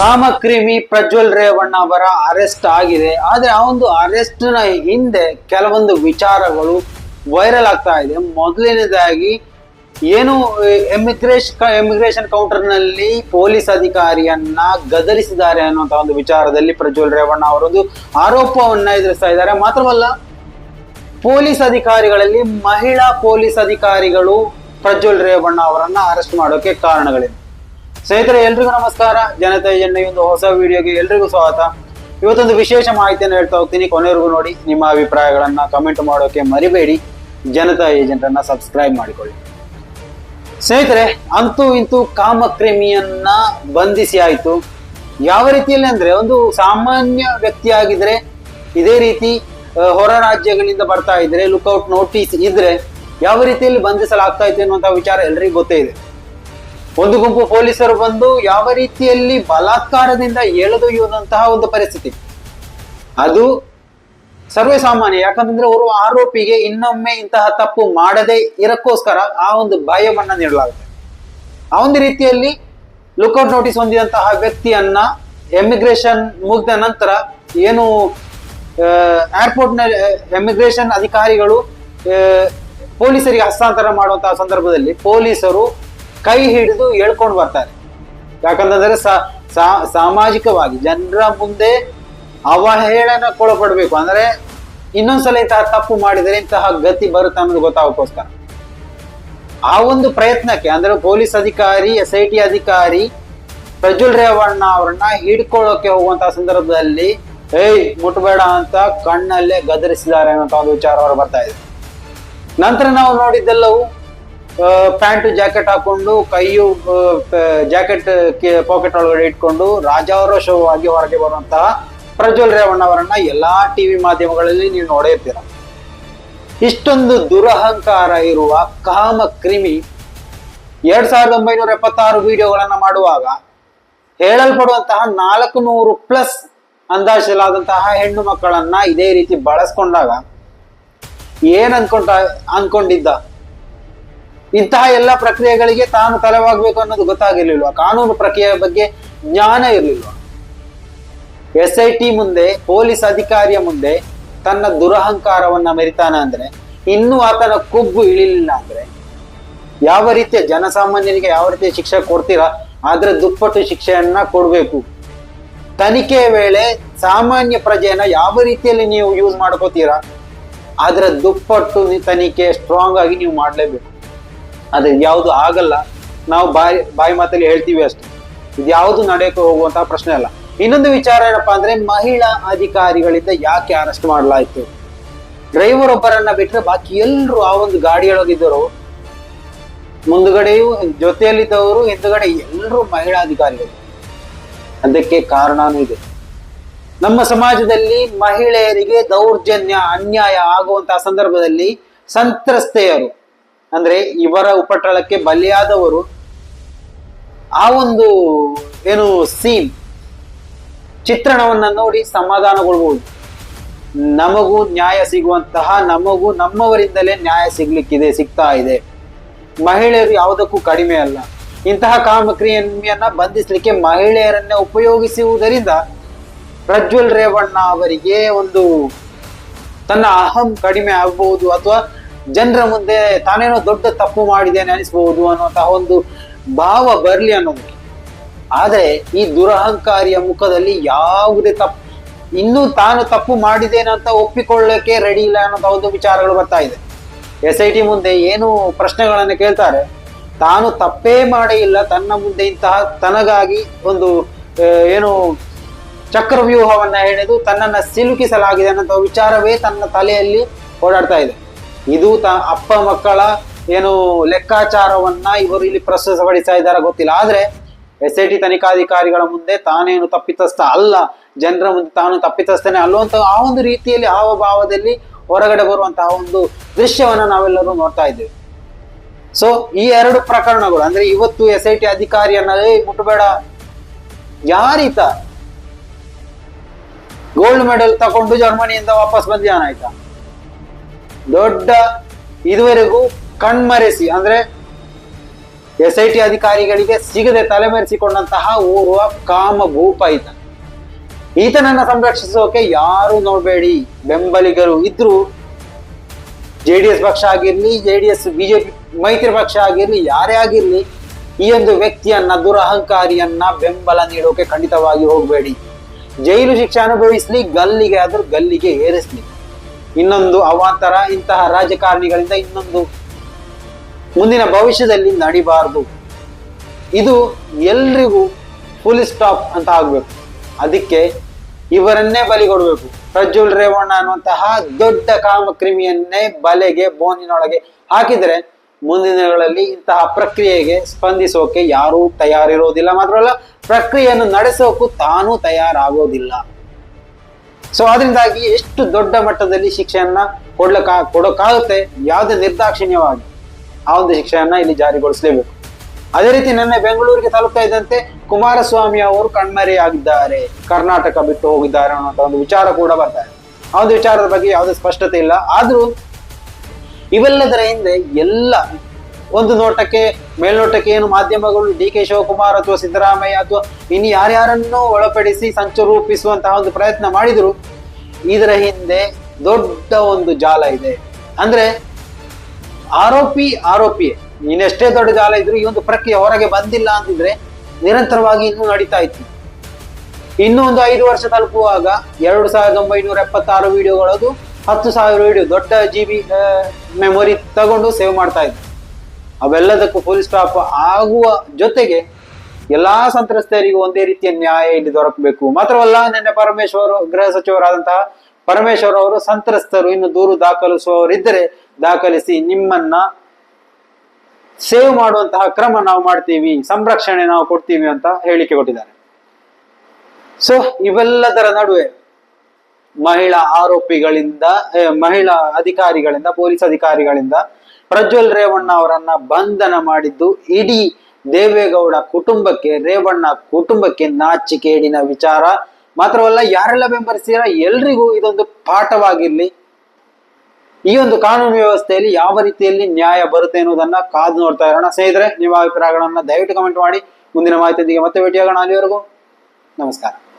ಕಾಮಕ್ರಿಮಿ ಪ್ರಜ್ವಲ್ ರೇವಣ್ಣ ಅವರ ಅರೆಸ್ಟ್ ಆಗಿದೆ. ಆದರೆ ಆ ಒಂದು ಅರೆಸ್ಟ್ನ ಹಿಂದೆ ಕೆಲವೊಂದು ವಿಚಾರಗಳು ವೈರಲ್ ಆಗ್ತಾ ಇದೆ. ಮೊದಲನೇದಾಗಿ ಏನು ಎಮಿಗ್ರೇಷನ್ ಎಮಿಗ್ರೇಷನ್ ಕೌಂಟರ್ನಲ್ಲಿ ಪೊಲೀಸ್ ಅಧಿಕಾರಿಯನ್ನ ಗದರಿಸಿದ್ದಾರೆ ಅನ್ನುವಂಥ ಒಂದು ವಿಚಾರದಲ್ಲಿ ಪ್ರಜ್ವಲ್ ರೇವಣ್ಣ ಅವರೊಂದು ಆರೋಪವನ್ನ ಎದುರಿಸ್ತಾ ಇದ್ದಾರೆ. ಮಾತ್ರವಲ್ಲ, ಪೊಲೀಸ್ ಅಧಿಕಾರಿಗಳಲ್ಲಿ ಮಹಿಳಾ ಪೊಲೀಸ್ ಅಧಿಕಾರಿಗಳು ಪ್ರಜ್ವಲ್ ರೇವಣ್ಣ ಅವರನ್ನ ಅರೆಸ್ಟ್ ಮಾಡೋಕೆ ಕಾರಣಗಳಿವೆ. ಸ್ನೇಹಿತರೆ, ಎಲ್ರಿಗೂ ನಮಸ್ಕಾರ. ಜನತೆ ಜನ ಈ ಒಂದು ಹೊಸ ವಿಡಿಯೋಗೆ ಎಲ್ರಿಗೂ ಸ್ವಾಗತ. ಇವತ್ತೊಂದು ವಿಶೇಷ ಮಾಹಿತಿಯನ್ನು ಹೇಳ್ತಾ ಹೋಗ್ತೀನಿ. ಕೊನೆವರೆಗೂ ನೋಡಿ, ನಿಮ್ಮ ಅಭಿಪ್ರಾಯಗಳನ್ನು ಕಮೆಂಟ್ ಮಾಡೋಕೆ ಮರಿಬೇಡಿ. ಜನತಾ ಏಜೆಂಟ್ ಅನ್ನ ಸಬ್ಸ್ಕ್ರೈಬ್ ಮಾಡಿಕೊಳ್ಳಿ. ಸ್ನೇಹಿತರೆ, ಅಂತೂ ಇಂತೂ ಕಾಮಕ್ರಿಮಿಯನ್ನ ಬಂಧಿಸಿ ಆಯಿತು. ಯಾವ ರೀತಿಯಲ್ಲಿ ಅಂದ್ರೆ, ಒಂದು ಸಾಮಾನ್ಯ ವ್ಯಕ್ತಿ ಆಗಿದ್ರೆ, ಇದೇ ರೀತಿ ಹೊರ ರಾಜ್ಯಗಳಿಂದ ಬರ್ತಾ ಇದ್ರೆ ಲುಕ್ಔಟ್ ನೋಟಿಸ್ ಇದ್ರೆ, ಯಾವ ರೀತಿಯಲ್ಲಿ ಬಂಧಿಸಲಾಗ್ತಾ ಇತ್ತು ಅನ್ನುವಂತ ವಿಚಾರ ಎಲ್ರಿಗೂ ಗೊತ್ತೇ ಇದೆ. ಒಂದು ಗುಂಪು ಪೊಲೀಸರು ಬಂದು ಯಾವ ರೀತಿಯಲ್ಲಿ ಬಲಾತ್ಕಾರದಿಂದ ಎಳೆದೊಯ್ಯುವಂತಹ ಒಂದು ಪರಿಸ್ಥಿತಿ. ಅದು ಸರ್ವೇ ಸಾಮಾನ್ಯ ಯಾಕಂತಂದ್ರೆ ಅವರು ಆರೋಪಿಗೆ ಇನ್ನೊಮ್ಮೆ ಇಂತಹ ತಪ್ಪು ಮಾಡದೇ ಇರಕ್ಕೋಸ್ಕರ ಆ ಒಂದು ಭಯವನ್ನ ನೀಡಲಾಗುತ್ತೆ. ಆ ಒಂದು ರೀತಿಯಲ್ಲಿ ಲುಕ್ಔಟ್ ನೋಟಿಸ್ ಹೊಂದಿದಂತಹ ವ್ಯಕ್ತಿಯನ್ನ ಎಮಿಗ್ರೇಷನ್ ಮುಗಿದ ನಂತರ ಏನು ಏರ್ಪೋರ್ಟ್ನ ಎಮಿಗ್ರೇಷನ್ ಅಧಿಕಾರಿಗಳು ಪೊಲೀಸರಿಗೆ ಹಸ್ತಾಂತರ ಮಾಡುವಂತಹ ಸಂದರ್ಭದಲ್ಲಿ ಪೊಲೀಸರು ಕೈ ಹಿಡಿದು ಎಳ್ಕೊಂಡು ಬರ್ತಾರೆ. ಯಾಕಂತಂದ್ರೆ ಸಾಮಾಜಿಕವಾಗಿ ಜನರ ಮುಂದೆ ಅವಹೇಳನಕ್ಕೊಳಪಡಬೇಕು. ಅಂದ್ರೆ ಇನ್ನೊಂದ್ಸಲ ಇಂತಹ ತಪ್ಪು ಮಾಡಿದರೆ ಇಂತಹ ಗತಿ ಬರುತ್ತೆ ಅನ್ನೋದು ಗೊತ್ತಾಗೋಕ್ಕೋಸ್ಕರ. ಆ ಒಂದು ಪ್ರಯತ್ನಕ್ಕೆ, ಅಂದ್ರೆ ಪೊಲೀಸ್ ಅಧಿಕಾರಿ ಎಸ್ ಐ ಟಿ ಅಧಿಕಾರಿ ಪ್ರಜ್ವಲ್ ರೇವಣ್ಣ ಅವ್ರನ್ನ ಹಿಡ್ಕೊಳ್ಳೋಕೆ ಹೋಗುವಂತಹ ಸಂದರ್ಭದಲ್ಲಿ, ಏಯ್, ಮುಟ್ಬೇಡ ಅಂತ ಕಣ್ಣಲ್ಲೇ ಗದರಿಸಿದ್ದಾರೆ ಅನ್ನೋ ಒಂದು ವಿಚಾರ ಅವರು ಬರ್ತಾ ಇದೆ. ನಂತರ ನಾವು ನೋಡಿದ್ದೆಲ್ಲವೂ ಪ್ಯಾಂಟ್, ಜಾಕೆಟ್ ಹಾಕೊಂಡು, ಕೈಯು ಜಾಕೆಟ್ ಪಾಕೆಟ್ ಒಳಗಡೆ ಇಟ್ಕೊಂಡು ರಾಜಾರೋಷವಾಗಿ ಹೊರಗೆ ಬರುವಂತಹ ಪ್ರಜ್ವಲ್ ರೇವಣ್ಣ ಅವರನ್ನ ಎಲ್ಲಾ ಟಿವಿ ಮಾಧ್ಯಮಗಳಲ್ಲಿ ನೀವು ನೋಡೇ ಇರ್ತೀರ ಇಷ್ಟೊಂದು ದುರಹಂಕಾರ ಇರುವ ಕಾಮ ಕ್ರಿಮಿ ಎರಡ್ ಸಾವಿರದ ಒಂಬೈನೂರ ಎಪ್ಪತ್ತಾರು ವಿಡಿಯೋಗಳನ್ನ ಮಾಡುವಾಗ ಹೇಳಲ್ಪಡುವಂತಹ ನಾಲ್ಕು ನೂರು ಪ್ಲಸ್ ಅಂದಾಜಲಾದಂತಹ ಹೆಣ್ಣು ಮಕ್ಕಳನ್ನ ಇದೇ ರೀತಿ ಬಳಸ್ಕೊಂಡಾಗ ಏನ್ ಅನ್ಕೊಂಡ, ಅನ್ಕೊಂಡಿದ್ದ? ಇಂತಹ ಎಲ್ಲ ಪ್ರಕ್ರಿಯೆಗಳಿಗೆ ತಾನು ತಲೆವಾಗ್ಬೇಕು ಅನ್ನೋದು ಗೊತ್ತಾಗಿರ್ಲಿಲ್ವ? ಕಾನೂನು ಪ್ರಕ್ರಿಯೆಯ ಬಗ್ಗೆ ಜ್ಞಾನ ಇರಲಿಲ್ವ? ಎಸ್ ಐ ಟಿ ಮುಂದೆ, ಪೊಲೀಸ್ ಅಧಿಕಾರಿಯ ಮುಂದೆ ತನ್ನ ದುರಹಂಕಾರವನ್ನ ಮೆರಿತಾನ ಅಂದ್ರೆ, ಇನ್ನೂ ಆತನ ಕೊಬ್ಬು ಇಳಿಲಿಲ್ಲ ಅಂದ್ರೆ, ಯಾವ ರೀತಿಯ ಜನಸಾಮಾನ್ಯರಿಗೆ ಯಾವ ರೀತಿಯ ಶಿಕ್ಷೆ ಕೊಡ್ತೀರಾ? ಆದ್ರೆ ದುಪ್ಪಟ್ಟು ಶಿಕ್ಷೆಯನ್ನ ಕೊಡಬೇಕು. ತನಿಖೆ ವೇಳೆ ಸಾಮಾನ್ಯ ಪ್ರಜೆಯನ್ನ ಯಾವ ರೀತಿಯಲ್ಲಿ ನೀವು ಯೂಸ್ ಮಾಡ್ಕೋತೀರಾ? ಆದ್ರೆ ದುಪ್ಪಟ್ಟು ತನಿಖೆ ಸ್ಟ್ರಾಂಗ್ ಆಗಿ ನೀವು ಮಾಡ್ಲೇಬೇಕು. ಅದು ಯಾವುದು ಆಗಲ್ಲ. ನಾವು ಬಾಯಿ ಬಾಯಿ ಮಾತಲ್ಲಿ ಹೇಳ್ತೀವಿ ಅಷ್ಟೇ. ಇದು ಯಾವುದು ನಡೆಯಕ್ಕೆ ಹೋಗುವಂತಹ ಪ್ರಶ್ನೆ ಅಲ್ಲ. ಇನ್ನೊಂದು ವಿಚಾರ ಏನಪ್ಪಾ ಅಂದ್ರೆ ಮಹಿಳಾ ಅಧಿಕಾರಿಗಳಿಂದ ಯಾಕೆ ಅರೆಸ್ಟ್ ಮಾಡಲಾಯ್ತು? ಡ್ರೈವರ್ ಒಬ್ಬರನ್ನ ಬಿಟ್ಟರೆ ಬಾಕಿ ಎಲ್ಲರೂ ಆ ಒಂದು ಗಾಡಿಯೊಳಗಿದ್ದರು ಮುಂದುಗಡೆಯೂ ಜೊತೆಯಲ್ಲಿದ್ದವರು, ಹಿಂದುಗಡೆ ಎಲ್ಲರೂ ಮಹಿಳಾ ಅಧಿಕಾರಿಗಳು. ಅದಕ್ಕೆ ಕಾರಣನೂ ಇದೆ. ನಮ್ಮ ಸಮಾಜದಲ್ಲಿ ಮಹಿಳೆಯರಿಗೆ ದೌರ್ಜನ್ಯ, ಅನ್ಯಾಯ ಆಗುವಂತಹ ಸಂದರ್ಭದಲ್ಲಿ ಸಂತ್ರಸ್ತೆಯರು ಅಂದ್ರೆ ಇವರ ಉಪಟಳಕ್ಕೆ ಬಲಿಯಾದವರು ಆ ಒಂದು ಏನು ಸೀನ್ ಚಿತ್ರಣವನ್ನ ನೋಡಿ ಸಮಾಧಾನಗೊಳ್ಬಹುದು. ನಮಗೂ ನ್ಯಾಯ ಸಿಗುವಂತಹ, ನಮಗೂ ನಮ್ಮವರಿಂದಲೇ ನ್ಯಾಯ ಸಿಗ್ಲಿಕ್ಕಿದೆ, ಸಿಗ್ತಾ ಇದೆ. ಮಹಿಳೆಯರು ಯಾವುದಕ್ಕೂ ಕಡಿಮೆ ಅಲ್ಲ. ಇಂತಹ ಕಾಮಕ್ರಿಯನ್ನ ಬಂಧಿಸಲಿಕ್ಕೆ ಮಹಿಳೆಯರನ್ನೇ ಉಪಯೋಗಿಸುವುದರಿಂದ ಪ್ರಜ್ವಲ್ ರೇವಣ್ಣ ಅವರಿಗೆ ಒಂದು ತನ್ನ ಅಹಂ ಕಡಿಮೆ ಆಗಬಹುದು ಅಥವಾ ಜನರ ಮುಂದೆ ತಾನೇನೋ ದೊಡ್ಡ ತಪ್ಪು ಮಾಡಿದ್ದೇನೆ ಅನಿಸಬಹುದು ಅನ್ನುವಂತಹ ಒಂದು ಭಾವ ಬರಲಿ ಅನ್ನೋದಕ್ಕೆ ಆದರೆ ಈ ದುರಹಂಕಾರಿಯ ಮುಖದಲ್ಲಿ ಯಾವುದೇ ತಪ್ಪು ಇನ್ನೂ ತಾನು ತಪ್ಪು ಮಾಡಿದ್ದೇನೆ ಅಂತ ಒಪ್ಪಿಕೊಳ್ಳಕ್ಕೆ ರೆಡಿ ಇಲ್ಲ ಅನ್ನೋ ಒಂದು ವಿಚಾರಗಳು ಬರ್ತಾ ಇದೆ. ಎಸ್ ಐ ಟಿ ಮುಂದೆ ಏನು ಪ್ರಶ್ನೆಗಳನ್ನು ಕೇಳ್ತಾರೆ. ತಾನು ತಪ್ಪೇ ಮಾಡೇ ಇಲ್ಲ, ತನ್ನ ಮುಂದೆ ಇಂತಹ ತನಗಾಗಿ ಒಂದು ಏನು ಚಕ್ರವ್ಯೂಹವನ್ನ ಹೇಳಿದು ತನ್ನನ್ನು ಸಿಲುಕಿಸಲಾಗಿದೆ ಅನ್ನೋ ವಿಚಾರವೇ ತನ್ನ ತಲೆಯಲ್ಲಿ ಓಡಾಡ್ತಾ ಇದೆ. ಇದು ತ ಅಪ್ಪ ಮಕ್ಕಳ ಏನು ಲೆಕ್ಕಾಚಾರವನ್ನ ಇವರು ಇಲ್ಲಿ ಪ್ರಸ್ತುತಪಡಿಸ್ತಾ ಇದ್ದಾರೆ ಗೊತ್ತಿಲ್ಲ. ಆದ್ರೆ ಎಸ್ ಐ ಟಿ ತನಿಖಾಧಿಕಾರಿಗಳ ಮುಂದೆ ತಾನೇನು ತಪ್ಪಿತಸ್ಥ ಅಲ್ಲ, ಜನರ ಮುಂದೆ ತಾನು ತಪ್ಪಿತಸ್ಥನೇ ಅಲ್ಲುವಂತ ಆ ಒಂದು ರೀತಿಯಲ್ಲಿ ಹಾವಭಾವದಲ್ಲಿ ಹೊರಗಡೆ ಬರುವಂತಹ ಒಂದು ದೃಶ್ಯವನ್ನ ನಾವೆಲ್ಲರೂ ನೋಡ್ತಾ ಇದ್ದೇವೆ. ಸೊ ಈ ಎರಡು ಪ್ರಕರಣಗಳು, ಅಂದ್ರೆ ಇವತ್ತು ಎಸ್ ಐ ಟಿ ಅಧಿಕಾರಿಯನ್ನ ಮುಟ್ಟಬೇಡ ಯಾರೀತ? ಗೋಲ್ಡ್ ಮೆಡಲ್ ತಗೊಂಡು ಜರ್ಮನಿಯಿಂದ ವಾಪಸ್ ಬಂದ್ಯಾನ ದೊಡ್ಡ ಇದುವರೆಗೂ ಕಣ್ಮರೆಸಿ, ಅಂದ್ರೆ ಎಸ್ ಐ ಟಿ ಅಧಿಕಾರಿಗಳಿಗೆ ಸಿಗದೆ ತಲೆಮರೆಸಿಕೊಂಡಂತಹ ಓರ್ವ ಕಾಮ ಭೂಪ ಈತ ಈತನನ್ನ ಸಂರಕ್ಷಿಸೋಕೆ ಯಾರು ನೋಡಬೇಡಿ. ಬೆಂಬಲಿಗರು ಇದ್ರು ಜೆ ಡಿ ಎಸ್ ಪಕ್ಷ ಆಗಿರ್ಲಿ ಜೆ ಡಿ ಎಸ್ ಬಿಜೆಪಿ ಮೈತ್ರಿ ಪಕ್ಷ ಆಗಿರ್ಲಿ, ಯಾರೇ ಆಗಿರ್ಲಿ, ಈ ಒಂದು ವ್ಯಕ್ತಿಯನ್ನ, ದುರಹಂಕಾರಿಯನ್ನ ಬೆಂಬಲ ನೀಡೋಕೆ ಖಂಡಿತವಾಗಿ ಹೋಗಬೇಡಿ. ಜೈಲು ಶಿಕ್ಷೆ ಅನುಭವಿಸ್ಲಿ, ಗಲ್ಲಿಗೆ ಆದ್ರೂ ಗಲ್ಲಿಗೆ ಏರಿಸ್ಲಿ. ಇನ್ನೊಂದು ಅವಾಂತರ, ಇಂತಹ ರಾಜಕಾರಣಿಗಳಿಂದ ಇನ್ನೊಂದು ಮುಂದಿನ ಭವಿಷ್ಯದಲ್ಲಿ ನಡಿಬಾರದು. ಇದು ಎಲ್ರಿಗೂ ಫುಲ್ ಸ್ಟಾಪ್ ಅಂತ ಆಗ್ಬೇಕು. ಅದಕ್ಕೆ ಇವರನ್ನೇ ಬಲಿ ಕೊಡಬೇಕು. ಪ್ರಜ್ವಲ್ ರೇವಣ್ಣ ಅನ್ನುವಂತಹ ದೊಡ್ಡ ಕಾಮಕ್ರಿಮಿಯನ್ನೇ ಬಲೆಗೆ, ಬೋನಿನೊಳಗೆ ಹಾಕಿದ್ರೆ ಮುಂದಿನ ದಿನಗಳಲ್ಲಿ ಇಂತಹ ಪ್ರಕ್ರಿಯೆಗೆ ಸ್ಪಂದಿಸೋಕೆ ಯಾರೂ ತಯಾರಿರೋದಿಲ್ಲ ಮಾತ್ರವಲ್ಲ, ಪ್ರಕ್ರಿಯೆಯನ್ನು ನಡೆಸೋಕು ತಾನೂ ತಯಾರಾಗೋದಿಲ್ಲ. ಸೊ ಅದರಿಂದಾಗಿ ಎಷ್ಟು ದೊಡ್ಡ ಮಟ್ಟದಲ್ಲಿ ಶಿಕ್ಷೆಯನ್ನ ಕೊಡ್ಲಕ್ಕ ಕೊಡೋಕ್ಕಾಗುತ್ತೆ ಯಾವುದೇ ನಿರ್ದಾಕ್ಷಿಣ್ಯವಾಗಿ ಆ ಒಂದು ಶಿಕ್ಷೆಯನ್ನ ಇಲ್ಲಿ ಜಾರಿಗೊಳಿಸಲೇಬೇಕು. ಅದೇ ರೀತಿ ನಿನ್ನೆ ಬೆಂಗಳೂರಿಗೆ ತಲುಪ್ತಾ ಇದ್ದಂತೆ ಕುಮಾರಸ್ವಾಮಿ ಅವರು ಕಣ್ಮರೆಯಾಗಿದ್ದಾರೆ. ಕರ್ನಾಟಕ ಬಿಟ್ಟು ಹೋಗಿದ್ದಾರೆ ಅನ್ನೋ ಒಂದು ವಿಚಾರ ಕೂಡ ಬರ್ತಾ ಆ ಒಂದು ವಿಚಾರದ ಬಗ್ಗೆ ಯಾವುದೇ ಸ್ಪಷ್ಟತೆ ಇಲ್ಲ. ಆದ್ರೂ ಇವೆಲ್ಲದರ ಹಿಂದೆ ಎಲ್ಲ ಒಂದು ನೋಟಕ್ಕೆ, ಮೇಲ್ನೋಟಕ್ಕೆ ಏನು ಮಾಧ್ಯಮಗಳು, ಡಿ ಕೆ ಶಿವಕುಮಾರ್ ಅಥವಾ ಸಿದ್ದರಾಮಯ್ಯ ಅಥವಾ ಇನ್ನು ಯಾರ್ಯಾರನ್ನು ಒಳಪಡಿಸಿ ಸಂಚು ರೂಪಿಸುವಂತಹ ಒಂದು ಪ್ರಯತ್ನ ಮಾಡಿದ್ರು, ಇದರ ಹಿಂದೆ ದೊಡ್ಡ ಒಂದು ಜಾಲ ಇದೆ. ಅಂದ್ರೆ, ಆರೋಪಿ ಆರೋಪಿ ಇನ್ನೆಷ್ಟೇ ದೊಡ್ಡ ಜಾಲ ಇದ್ರು ಈ ಒಂದು ಪ್ರಕ್ರಿಯೆ ಹೊರಗೆ ಬಂದಿಲ್ಲ ಅಂತಿದ್ರೆ ನಿರಂತರವಾಗಿ ಇನ್ನೂ ನಡೀತಾ ಇತ್ತು. ಇನ್ನೂ ಒಂದು ಐದು ವರ್ಷ ತಲುಪುವಾಗ ಎರಡು ಸಾವಿರದ ಒಂಬೈನೂರ ಎಪ್ಪತ್ತಾರು ವಿಡಿಯೋಗಳದು ಹತ್ತು ಸಾವಿರ ವಿಡಿಯೋ ದೊಡ್ಡ ಜಿ ಬಿ ಮೆಮೊರಿ ತಗೊಂಡು ಸೇವ್ ಮಾಡ್ತಾ ಇದ್ರು. ಅವೆಲ್ಲದಕ್ಕೂ ಫುಲ್ ಸ್ಟಾಪ್ ಆಗುವ ಜೊತೆಗೆ ಎಲ್ಲಾ ಸಂತ್ರಸ್ತರಿಗೂ ಒಂದೇ ರೀತಿಯ ನ್ಯಾಯ ಇಲ್ಲಿ ದೊರಕಬೇಕು. ಮಾತ್ರವಲ್ಲ, ನಿನ್ನೆ ಪರಮೇಶ್ವರ್, ಗೃಹ ಸಚಿವರಾದಂತಹ ಪರಮೇಶ್ವರ್ ಅವರು ಸಂತ್ರಸ್ತರು ಇನ್ನು ದೂರು ದಾಖಲಿಸುವವರಿದ್ದರೆ ದಾಖಲಿಸಿ ನಿಮ್ಮನ್ನ ಸೇವ್ ಮಾಡುವಂತಹ ಕ್ರಮ ನಾವು ಮಾಡ್ತೀವಿ, ಸಂರಕ್ಷಣೆ ನಾವು ಕೊಡ್ತೀವಿ ಅಂತ ಹೇಳಿಕೆ ಕೊಟ್ಟಿದ್ದಾರೆ. ಸೊ ಇವೆಲ್ಲದರ ನಡುವೆ ಮಹಿಳಾ ಆರೋಪಿಗಳಿಂದ ಮಹಿಳಾ ಅಧಿಕಾರಿಗಳಿಂದ, ಪೊಲೀಸ್ ಅಧಿಕಾರಿಗಳಿಂದ ಪ್ರಜ್ವಲ್ ರೇವಣ್ಣ ಅವರನ್ನ ಬಂಧನ ಮಾಡಿದ್ದು ಇಡೀ ದೇವೇಗೌಡ ಕುಟುಂಬಕ್ಕೆ, ರೇವಣ್ಣ ಕುಟುಂಬಕ್ಕೆ ನಾಚಿಕೇಡಿನ ವಿಚಾರ. ಮಾತ್ರವಲ್ಲ, ಯಾರೆಲ್ಲ ಬೆಂಬಲಿಸ್ತೀರಾ? ಎಲ್ರಿಗೂ ಇದೊಂದು ಪಾಠವಾಗಿರ್ಲಿ. ಈ ಒಂದು ಕಾನೂನು ವ್ಯವಸ್ಥೆಯಲ್ಲಿ ಯಾವ ರೀತಿಯಲ್ಲಿ ನ್ಯಾಯ ಬರುತ್ತೆ ಅನ್ನೋದನ್ನ ಕಾದು ನೋಡ್ತಾ ಇರೋಣ. ಸ್ನೇಹಿತರೆ, ನಿಮ್ಮ ಅಭಿಪ್ರಾಯಗಳನ್ನ ದಯವಿಟ್ಟು ಕಮೆಂಟ್ ಮಾಡಿ. ಮುಂದಿನ ಮಾಹಿತಿಯೊಂದಿಗೆ ಮತ್ತೆ ಭೇಟಿಯಾಗೋಣ. ಅಲ್ಲಿವರೆಗೂ ನಮಸ್ಕಾರ.